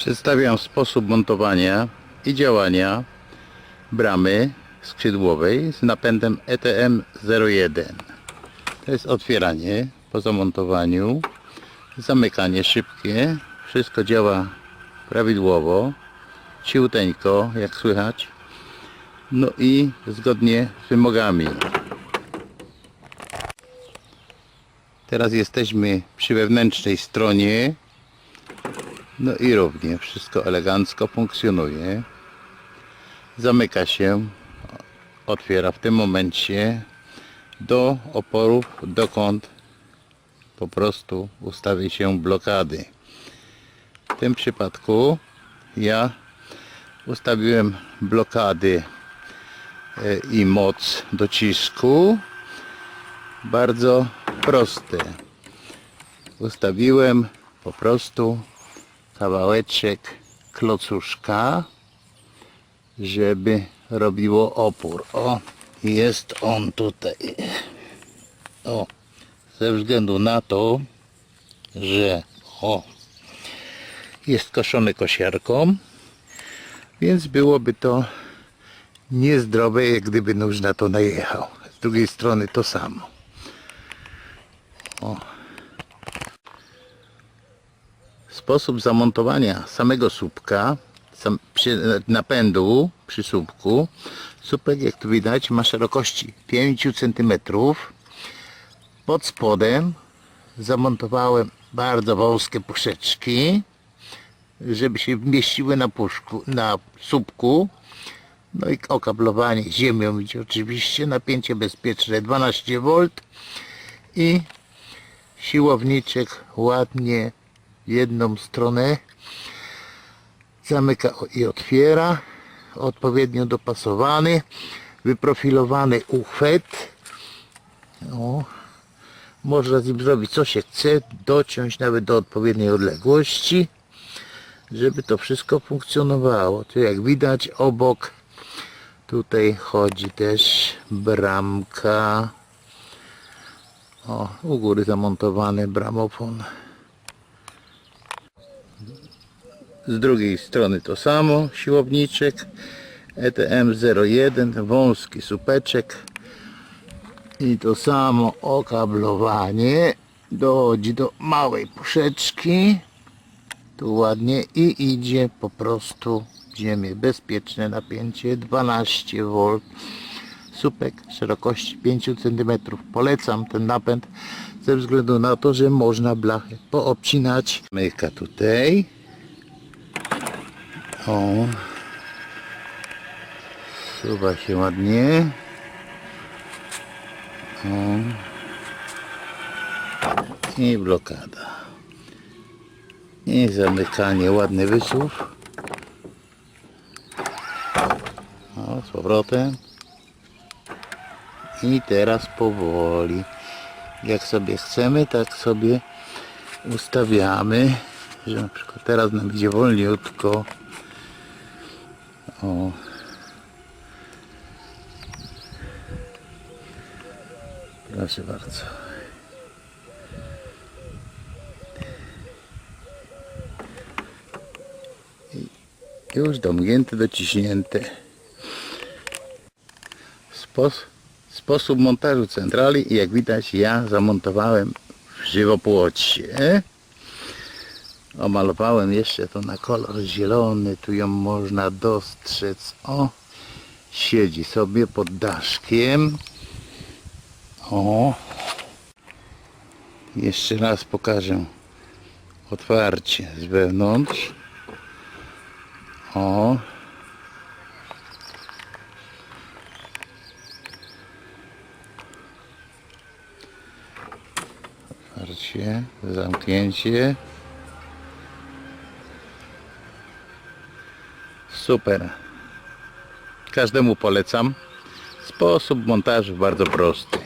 Przedstawiam sposób montowania i działania bramy skrzydłowej z napędem E ETM 01. To jest otwieranie po zamontowaniu, zamykanie szybkie, wszystko działa prawidłowo, ciuteńko jak słychać, no i zgodnie z wymogami. Teraz jesteśmy przy wewnętrznej stronie no i równie wszystko elegancko funkcjonuje. Zamyka się, otwiera w tym momencie do oporów, dokąd po prostu ustawi się blokady. W tym przypadku ja ustawiłem blokady e, i moc docisku bardzo proste. Ustawiłem po prostu kawałeczek klocuszka, żeby robiło opór. O, jest on tutaj. O, ze względu na to, że o, jest koszony kosiarką, więc byłoby to niezdrowe, jak gdyby nóż na to najechał. Z drugiej strony to samo. Sposób zamontowania samego słupka, sam, przy, napędu przy słupku. Słupek, jak tu widać, ma szerokości 5 cm. Pod spodem zamontowałem bardzo wąskie puszeczki, żeby się mieściły na, puszku, na słupku. No i okablowanie ziemią idzie oczywiście, napięcie bezpieczne 12V i siłowniczek ładnie jedną stronę zamyka i otwiera odpowiednio dopasowany wyprofilowany uchwyt. O, można z nim zrobić co się chce dociąć nawet do odpowiedniej odległości żeby to wszystko funkcjonowało. Tu jak widać obok tutaj chodzi też bramka. O, u góry zamontowany bramofon z drugiej strony to samo siłowniczek E ETM 01 wąski supeczek i to samo okablowanie. Dochodzi do małej puszeczki. Tu ładnie i idzie po prostu w ziemię. Bezpieczne napięcie 12V supek szerokości 5 cm polecam ten napęd ze względu na to, że można blachy poobcinać. Myka tutaj o. Suwa się ładnie. O. I blokada. I zamykanie, ładny wysuw. O, z powrotem. I teraz powoli. Jak sobie chcemy, tak sobie ustawiamy, że na przykład teraz nam idzie wolniutko. O. Proszę bardzo. Już domgięte, dociśnięte. Spos sposób montażu centrali jak widać ja zamontowałem w żywopłocie. Omalowałem jeszcze to na kolor zielony. Tu ją można dostrzec. O, siedzi sobie pod daszkiem. O, jeszcze raz pokażę otwarcie z wewnątrz. O, otwarcie, zamknięcie. Super. Każdemu polecam. Sposób montażu bardzo prosty.